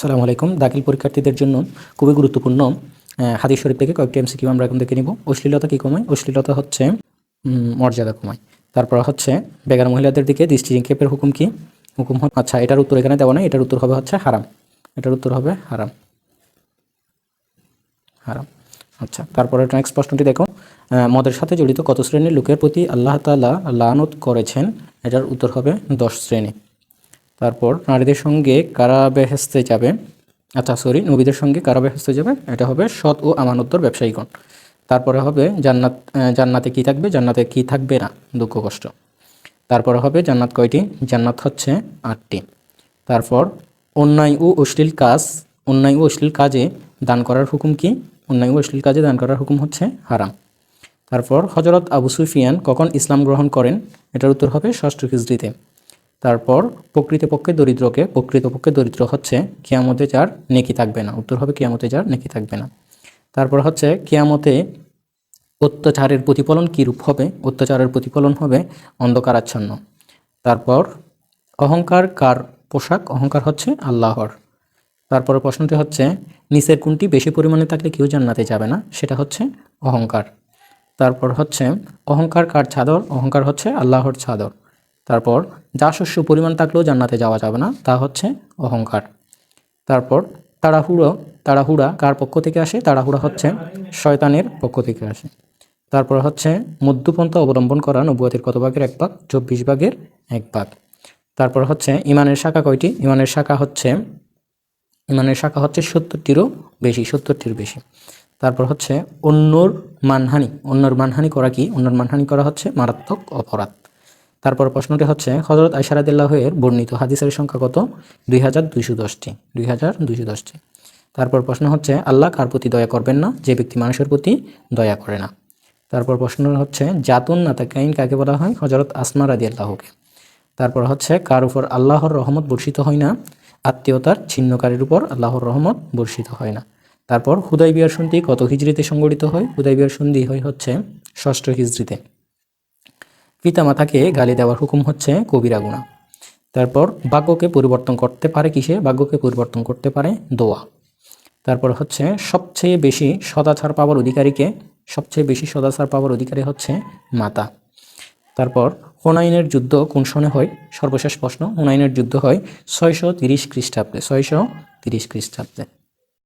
সালামু আলাইকুম। দাখিল পরীক্ষার্থীদের জন্য খুবই গুরুত্বপূর্ণ হাদিস শরীফ থেকে কয়েকটি এমসিকিউ আমরা এখন দেখে নিব। অশ্লীলতা কী কমায়? অশ্লীলতা হচ্ছে মর্যাদা কমায়। তারপর হচ্ছে, বেগার মহিলাদের দিকে দৃষ্টি নিক্ষেপের হুকুম কি? হুকুম আচ্ছা এটার উত্তর এখানে দেওয়া নাই, এটার উত্তর হবে হচ্ছে হারাম। এটার উত্তর হবে হারাম। হারাম। আচ্ছা তারপরে নেক্সট প্রশ্নটি দেখো। মদের সাথে জড়িত কত শ্রেণির লোকের প্রতি আল্লাহ তালা লানত করেছেন? এটার উত্তর হবে দশ শ্রেণি। তারপর নারীদের সঙ্গে কারা বেহেস্তে যাবে। আচ্ছা সরি নবীদের সঙ্গে কারা বেহেস্তে যাবে। এটা হবে সৎ ও আমানত্তর ব্যবসায়ীগণ। তারপরে হবে জান্নাত জান্নাতে কি থাকবে, জান্নাতে কি থাকবে না, দুঃখ, কষ্ট। তারপরে হবে জান্নাত কয়টি? জান্নাত হচ্ছে আটটি। তারপর অন্যায় ও অশ্লীল কাজ, অন্যায় ও অশ্লীল কাজে দান করার হুকুম কি? অন্যায় ও অশ্লীল কাজে দান করার হুকুম হচ্ছে হারাম। তারপর হজরত আবু সুফিয়ান কখন ইসলাম গ্রহণ করেন? এটার উত্তর হবে ষষ্ঠ খিজড়িতে তারপর প্রকৃতপক্ষে দরিদ্রকে, প্রকৃতপক্ষে দরিদ্র হচ্ছে কিয়ামতে যার নেকি থাকবে না। উত্তর হবে কিয়ামতে যার নেকি থাকবে না। তারপর হচ্ছে কেয়ামতে অত্যাচারের প্রতিফলন কীরূপ হবে? অত্যাচারের প্রতিফলন হবে অন্ধকারাচ্ছন্ন। তারপর অহংকার কার পোশাক? অহংকার হচ্ছে আল্লাহর। তারপরে প্রশ্নটি হচ্ছে, নিচের কোনটি বেশি পরিমাণে থাকলে কেউ জান্নাতে যাবে না? সেটা হচ্ছে অহংকার। তারপর হচ্ছে, অহংকার কার চাদর? অহংকার হচ্ছে আল্লাহর চাদর। তারপর, যা শস্য পরিমাণ থাকলেও জান্নাতে যাওয়া যাবে না, তা হচ্ছে অহংকার। তারপর, তাড়াহুড়ো, তাড়াহুড়া কার পক্ষ থেকে আসে? তাড়াহুড়া হচ্ছে শয়তানের পক্ষ থেকে আসে। তারপর হচ্ছে মধ্যপন্থা অবলম্বন করা নব্বতের কত ভাগের এক ভাগ? চব্বিশ ভাগের এক ভাগ। তারপর হচ্ছে ইমানের শাখা কয়টি? ইমানের শাখা হচ্ছে, ইমানের শাখা হচ্ছে সত্তরটিরও বেশি, সত্তরটির বেশি। তারপর হচ্ছে অন্যর মানহানি অন্যর মানহানি করা কি? অন্যর মানহানি করা হচ্ছে মারাত্মক অপরাধ। তারপর প্রশ্নটি হচ্ছে হজরত আইসারাদিল্লাহের বর্ণিত হাদিসের সংখ্যা কত? দুই হাজার দুইশো দশটি। দুই হাজার দুইশো দশটি। তারপর প্রশ্ন হচ্ছে, আল্লাহ কার প্রতি দয়া করবেন না? যে ব্যক্তি মানুষের প্রতি দয়া করে না। তারপর প্রশ্ন হচ্ছে, জাতুন নাতাকাইন কাকে বলা হয়? হজরত আসমা রাদি আল্লাহকে তারপর হচ্ছে, কার উপর আল্লাহর রহমত বর্ষিত হয় না? আত্মীয়তার ছিন্নকারীর উপর আল্লাহর রহমত বর্ষিত হয় না। তারপর হুদাই বিয়ার সন্ধি কত হিজড়িতে সংগঠিত হয়? হুদাই বিয়ার সন্ধি হয় হচ্ছে ষষ্ঠ হিজড়িতে। পিতামাতাকে গালি দেওয়ার হুকুম হচ্ছে কবিরা গুণা। তারপর বাক্যকে পরিবর্তন করতে পারে কিসে? ভাগ্যকে পরিবর্তন করতে পারে দোয়া। তারপর হচ্ছে সবচেয়ে বেশি সদাচার পাওয়ার অধিকারীকে, সবচেয়ে বেশি সদাচার পাওয়ার অধিকারী হচ্ছে মাতা। তারপর হুনাইনের যুদ্ধ কোন সনে হয়? সর্বশেষ প্রশ্ন, হুনাইনের যুদ্ধ হয় ছয়শো তিরিশ খ্রিস্টাব্দে, ছয়শো তিরিশ খ্রিস্টাব্দে।